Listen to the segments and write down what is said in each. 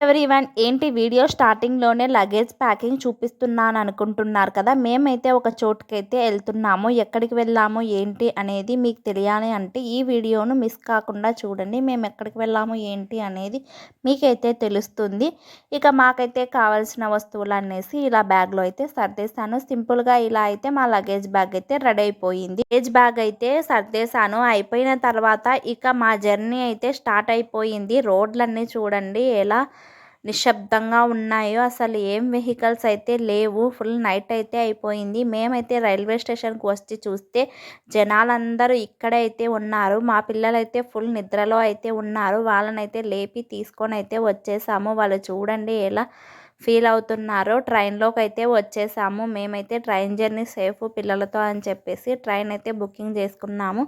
ఎవరి వన్ ఏంటి వీడియో స్టార్టింగ్లోనే లగేజ్ ప్యాకింగ్ చూపిస్తున్నాను అనుకుంటున్నారు కదా మేమైతే ఒక చోటుకైతే వెళ్తున్నాము ఎక్కడికి వెళ్ళాము ఏంటి అనేది మీకు తెలియాలి అంటే ఈ వీడియోను మిస్ కాకుండా చూడండి మేము ఎక్కడికి వెళ్ళాము ఏంటి అనేది మీకైతే తెలుస్తుంది. ఇక మాకైతే కావాల్సిన వస్తువులు అనేసి ఇలా బ్యాగ్లో అయితే సర్దేశాను. సింపుల్గా ఇలా అయితే మా లగేజ్ బ్యాగ్ అయితే రెడీ అయిపోయింది. లగేజ్ బ్యాగ్ అయితే సర్దేశాను. అయిపోయిన తర్వాత ఇక మా జర్నీ అయితే స్టార్ట్ అయిపోయింది. రోడ్లన్నీ చూడండి ఎలా నిశ్శబ్దంగా ఉన్నాయో అసలు ఏం వెహికల్స్ అయితే లేవు. ఫుల్ నైట్ అయితే అయిపోయింది. మేమైతే రైల్వే స్టేషన్కి వచ్చి చూస్తే జనాలందరూ ఇక్కడైతే ఉన్నారు. మా పిల్లలైతే ఫుల్ నిద్రలో అయితే ఉన్నారు. వాళ్ళనైతే లేపి తీసుకొని అయితే వచ్చేసాము. వాళ్ళు చూడండి ఎలా ఫీల్ అవుతున్నారో ట్రైన్లోకి అయితే వచ్చేసాము. మేమైతే ట్రైన్ జర్నీ సేఫ్ పిల్లలతో అని చెప్పేసి ట్రైన్ అయితే బుకింగ్ చేసుకున్నాము.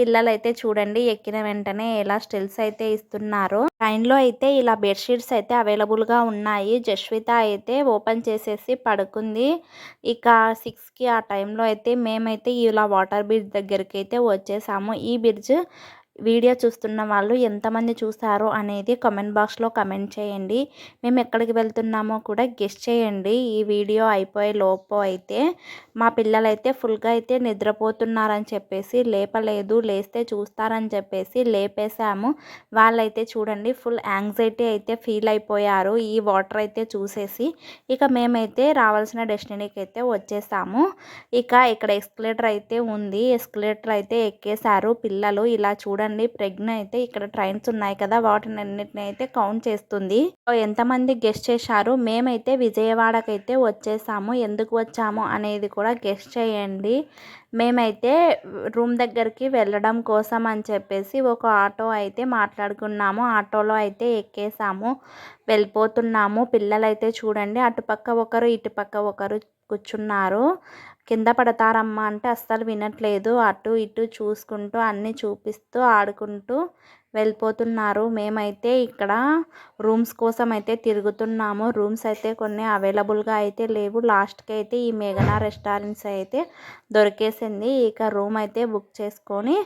పిల్లలైతే చూడండి ఎక్కిన వెంటనే ఎలా స్టిల్స్ అయితే ఇస్తున్నారో. ట్రైన్లో అయితే ఇలా బెడ్షీట్స్ అయితే అవైలబుల్గా ఉన్నాయి. జస్విత అయితే ఓపెన్ చేసేసి పడుకుంది. ఇక సిక్స్కి ఆ టైంలో అయితే మేమైతే ఇలా వాటర్ బ్రిడ్జ్ దగ్గరికి అయితే వచ్చేసాము. ఈ బ్రిడ్జ్ వీడియో చూస్తున్న వాళ్ళు ఎంతమంది చూసారో అనేది కమెంట్ బాక్స్లో కమెంట్ చేయండి. మేము ఎక్కడికి వెళ్తున్నామో కూడా గెస్ట్ చేయండి. ఈ వీడియో అయిపోయే లోపు అయితే మా పిల్లలైతే ఫుల్గా అయితే నిద్రపోతున్నారని చెప్పేసి లేపలేదు లేస్తే చూస్తారని చెప్పేసి లేపేశాము. వాళ్ళైతే చూడండి ఫుల్ యాంగ్జైటీ అయితే ఫీల్ అయిపోయారు. ఈ వాటర్ అయితే చూసేసి ఇక మేమైతే రావాల్సిన డెస్టినీకి అయితే వచ్చేసాము. ఇక ఇక్కడ ఎస్కలేటర్ అయితే ఉంది. ఎస్కలేటర్ అయితే ఎక్కేశారు పిల్లలు. ఇలా చూడండి. చూడండి ప్రజ్ఞ అయితే ఇక్కడ ట్రైన్స్ ఉన్నాయి కదా వాటిని అన్నిటిని అయితే కౌంట్ చేస్తుంది. ఎంతమంది గెస్ట్ చేశారు? మేమైతే విజయవాడకైతే వచ్చేసాము. ఎందుకు వచ్చాము అనేది కూడా గెస్ట్ చేయండి. మేమైతే రూమ్ దగ్గరికి వెళ్ళడం కోసం అని చెప్పేసి ఒక ఆటో అయితే మాట్లాడుకున్నాము. ఆటోలో అయితే ఎక్కేసాము. వెళ్ళిపోతున్నాము. పిల్లలైతే చూడండి అటుపక్క ఒకరు ఇటుపక్క ఒకరు కూర్చున్నారు. కింద పడతారమ్మా అంటే అస్సలు వినట్లేదు. అటు ఇటు చూసుకుంటూ అన్నీ చూపిస్తూ ఆడుకుంటూ వెళ్ళిపోతున్నారు. మేమైతే ఇక్కడ రూమ్స్ కోసం అయితే తిరుగుతున్నాము. రూమ్స్ అయితే కొన్ని అవైలబుల్గా అయితే లేవు. లాస్ట్కి అయితే ఈ మేఘనా రెస్టారెంట్స్ అయితే దొరికేసింది. ఇక రూమ్ అయితే బుక్ చేసుకొని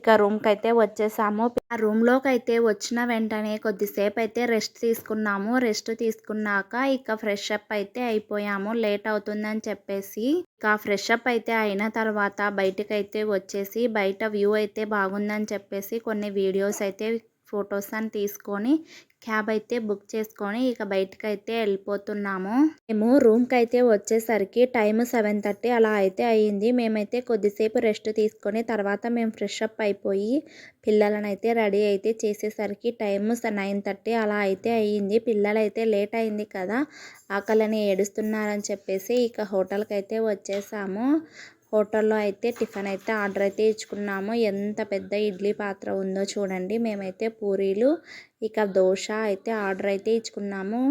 ఇక రూమ్కి అయితే వచ్చేసాము. ఆ రూమ్లోకి అయితే వచ్చిన వెంటనే కొద్దిసేపు అయితే రెస్ట్ తీసుకున్నాము. రెస్ట్ తీసుకున్నాక ఇక ఫ్రెష్ అప్ అయితే అయిపోయాము. లేట్ అవుతుందని చెప్పేసి ఇక ఫ్రెష్ అప్ అయితే అయిన తర్వాత బయటకైతే అయితే వచ్చేసి బయట వ్యూ అయితే బాగుందని చెప్పేసి కొన్ని వీడియోస్ అయితే ఫొటోస్ అని తీసుకొని క్యాబ్ అయితే బుక్ చేసుకొని ఇక బయటకు అయితే వెళ్ళిపోతున్నాము. మేము రూమ్కి అయితే వచ్చేసరికి టైం సెవెన్ థర్టీ అలా అయితే అయ్యింది మేమైతే కొద్దిసేపు రెస్ట్ తీసుకొని తర్వాత మేము ఫ్రెష్ అప్ అయిపోయి పిల్లలను అయితే రెడీ అయితే చేసేసరికి టైం నైన్ థర్టీ అలా అయితే అయ్యింది పిల్లలు అయితే లేట్ అయింది కదా ఆకలిని ఏడుస్తున్నారని చెప్పేసి ఇక హోటల్కి అయితే వచ్చేసాము. హోటల్లో అయితే టిఫిన్ అయితే ఆర్డర్ అయితే ఇచ్చుకున్నాము. ఎంత పెద్ద ఇడ్లీ పాత్ర ఉందో చూడండి. మేమైతే పూరీలు ఇక దోశ అయితే ఆర్డర్ అయితే ఇచ్చుకున్నాము.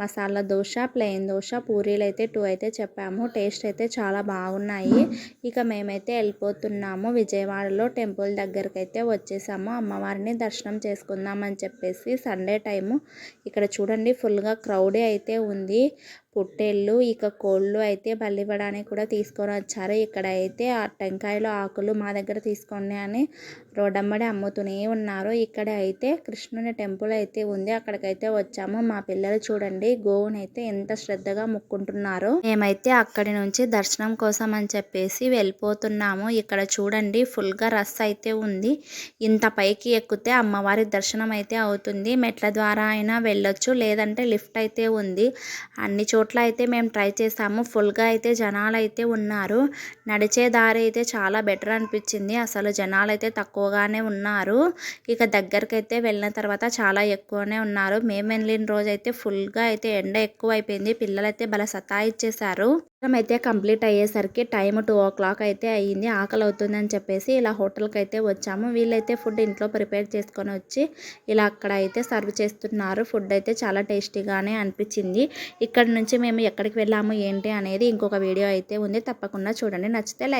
మసాలా దోశ ప్లెయిన్ దోశ పూరీలు అయితే టూ అయితే చెప్పాము. టేస్ట్ అయితే చాలా బాగున్నాయి. ఇక మేమైతే వెళ్ళిపోతున్నాము. విజయవాడలో టెంపుల్ దగ్గరికి అయితే వచ్చేసాము. అమ్మవారిని దర్శనం చేసుకుందామని చెప్పేసి సండే టైము. ఇక్కడ చూడండి ఫుల్గా క్రౌడే అయితే ఉంది. పొట్టేళ్ళు ఇక కోళ్ళు అయితే బలివ్వడానికి కూడా తీసుకొని వచ్చారు. ఇక్కడ అయితే ఆ టెంకాయలు ఆకులు మా దగ్గర తీసుకోండి అని రోడ్డమ్మడి అమ్ముతూనే ఉన్నారు. ఇక్కడ అయితే కృష్ణుని టెంపుల్ అయితే ఉంది. అక్కడికైతే వచ్చాము. మా పిల్లలు చూడండి గోవుని అయితే ఎంత శ్రద్ధగా ముక్కుంటున్నారు. మేమైతే అక్కడి నుంచి దర్శనం కోసం అని చెప్పేసి వెళ్ళిపోతున్నాము. ఇక్కడ చూడండి ఫుల్గా రస్ అయితే ఉంది. ఇంత పైకి ఎక్కితే అమ్మవారి దర్శనం అయితే అవుతుంది. మెట్ల ద్వారా అయినా వెళ్ళొచ్చు లేదంటే లిఫ్ట్ అయితే ఉంది. అన్ని చోట్ల అయితే మేము ట్రై చేసాము. ఫుల్గా అయితే జనాలు అయితే ఉన్నారు. నడిచే దారి అయితే చాలా బెటర్ అనిపించింది. అసలు జనాలు అయితే తక్కువగానే ఉన్నారు. ఇక దగ్గరికి అయితే వెళ్ళిన తర్వాత చాలా ఎక్కువనే ఉన్నారు. మేము వెళ్ళిన రోజు అయితే ఫుల్గా అయితే ఎండ ఎక్కువ అయిపోయింది పిల్లలు అయితే బల మొత్తం అయితే కంప్లీట్ అయ్యేసరికి టైం టూ ఓ క్లాక్ అయితే అయ్యింది ఆకలి అవుతుందని చెప్పేసి ఇలా హోటల్కి అయితే వచ్చాము. వీళ్ళైతే ఫుడ్ ఇంట్లో ప్రిపేర్ చేసుకొని వచ్చి ఇలా అక్కడ అయితే సర్వ్ చేస్తున్నారు. ఫుడ్ అయితే చాలా టేస్టీగానే అనిపించింది. ఇక్కడ నుంచి మేము ఎక్కడికి వెళ్ళాము ఏంటి అనేది ఇంకొక వీడియో అయితే ఉంది. తప్పకుండా చూడండి. నచ్చితే లైక్